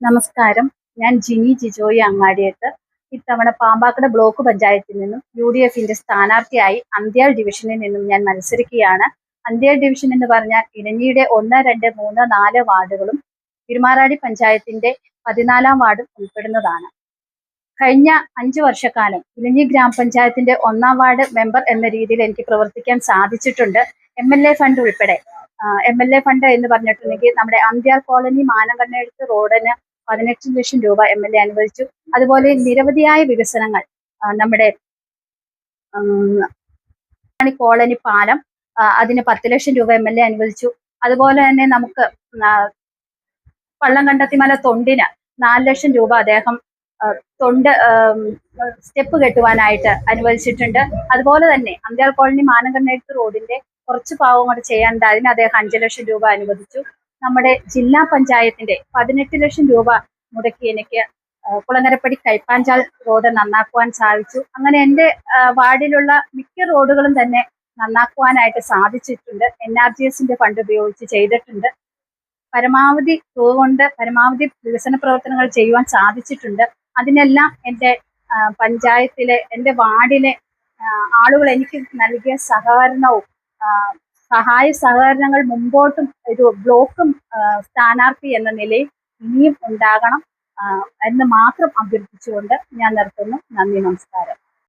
നമസ്കാരം. ഞാൻ ജിനി ജിജോയി അങ്ങാടിയത്ത്. ഇത്തവണ പാമ്പാക്കട ബ്ലോക്ക് പഞ്ചായത്തിൽ നിന്നും യു ഡി എഫിന്റെ സ്ഥാനാർത്ഥിയായി അന്ത്യാൽ ഡിവിഷനിൽ നിന്നും ഞാൻ മത്സരിക്കുകയാണ്. അന്ത്യാൽ ഡിവിഷൻ എന്ന് പറഞ്ഞാൽ ഇരഞ്ഞിയുടെ ഒന്ന് രണ്ട് മൂന്ന് നാല് വാർഡുകളും തിരുമാറാടി പഞ്ചായത്തിന്റെ പതിനാലാം വാർഡും ഉൾപ്പെടുന്നതാണ്. കഴിഞ്ഞ അഞ്ചു വർഷക്കാലം ഇലഞ്ഞി ഗ്രാമപഞ്ചായത്തിന്റെ ഒന്നാം വാർഡ് മെമ്പർ എന്ന രീതിയിൽ എനിക്ക് പ്രവർത്തിക്കാൻ സാധിച്ചിട്ടുണ്ട്. എം എൽ എ ഫണ്ട് ഉൾപ്പെടെ. എം എൽ എ ഫണ്ട് എന്ന് പറഞ്ഞിട്ടുണ്ടെങ്കിൽ നമ്മുടെ അന്ത്യാർ കോളനി മാനങ്കണ്ണെഴുത്ത് റോഡിന് പതിനെട്ട് ലക്ഷം രൂപ എം എൽ എ അനുവദിച്ചു. അതുപോലെ നിരവധിയായ വികസനങ്ങൾ നമ്മുടെ കോളനി പാലം അതിന് പത്ത് ലക്ഷം രൂപ എം എൽ എ അനുവദിച്ചു. അതുപോലെ തന്നെ നമുക്ക് ആ, പള്ളം കണ്ടത്തിമല തൊണ്ടിന് നാല് ലക്ഷം രൂപ അദ്ദേഹം തൊണ്ട് സ്റ്റെപ്പ് കെട്ടുവാനായിട്ട് അനുവദിച്ചിട്ടുണ്ട്. അതുപോലെ തന്നെ അന്ത്യാൽ കോളനി മാനകണ്ണേത്ത് റോഡിന്റെ കുറച്ച് ഭാഗം കൂടെ ചെയ്യാനുണ്ട്. അതിന് അദ്ദേഹം അഞ്ച് ലക്ഷം രൂപ അനുവദിച്ചു. നമ്മുടെ ജില്ലാ പഞ്ചായത്തിന്റെ പതിനെട്ട് ലക്ഷം രൂപ മുടക്കി എനിക്ക് കുളങ്ങരപ്പടി കൈപ്പാഞ്ചാൽ റോഡ് നന്നാക്കുവാൻ സാധിച്ചു. അങ്ങനെ എന്റെ വാർഡിലുള്ള മിക്ക റോഡുകളും തന്നെ നന്നാക്കുവാനായിട്ട് സാധിച്ചിട്ടുണ്ട്. എൻ ആർ ജി എസിന്റെ ഫണ്ട് ഉപയോഗിച്ച് ചെയ്തിട്ടുണ്ട്. പരമാവധി തുക കൊണ്ട് പരമാവധി വികസന പ്രവർത്തനങ്ങൾ ചെയ്യുവാൻ സാധിച്ചിട്ടുണ്ട്. അതിനെല്ലാം എന്റെ പഞ്ചായത്തിലെ എന്റെ വാർഡിലെ ആളുകൾ എനിക്ക് നൽകിയ സഹകരണവും സഹായ സഹകരണങ്ങൾ മുമ്പോട്ടും ഒരു ബ്ലോക്കും സ്ഥാനാർത്ഥി എന്ന നിലയിൽ ഇനിയും ഉണ്ടാകണം എന്ന് മാത്രം അഭ്യർത്ഥിച്ചുകൊണ്ട് ഞാൻ നിർത്തുന്നു. നന്ദി നമസ്കാരം.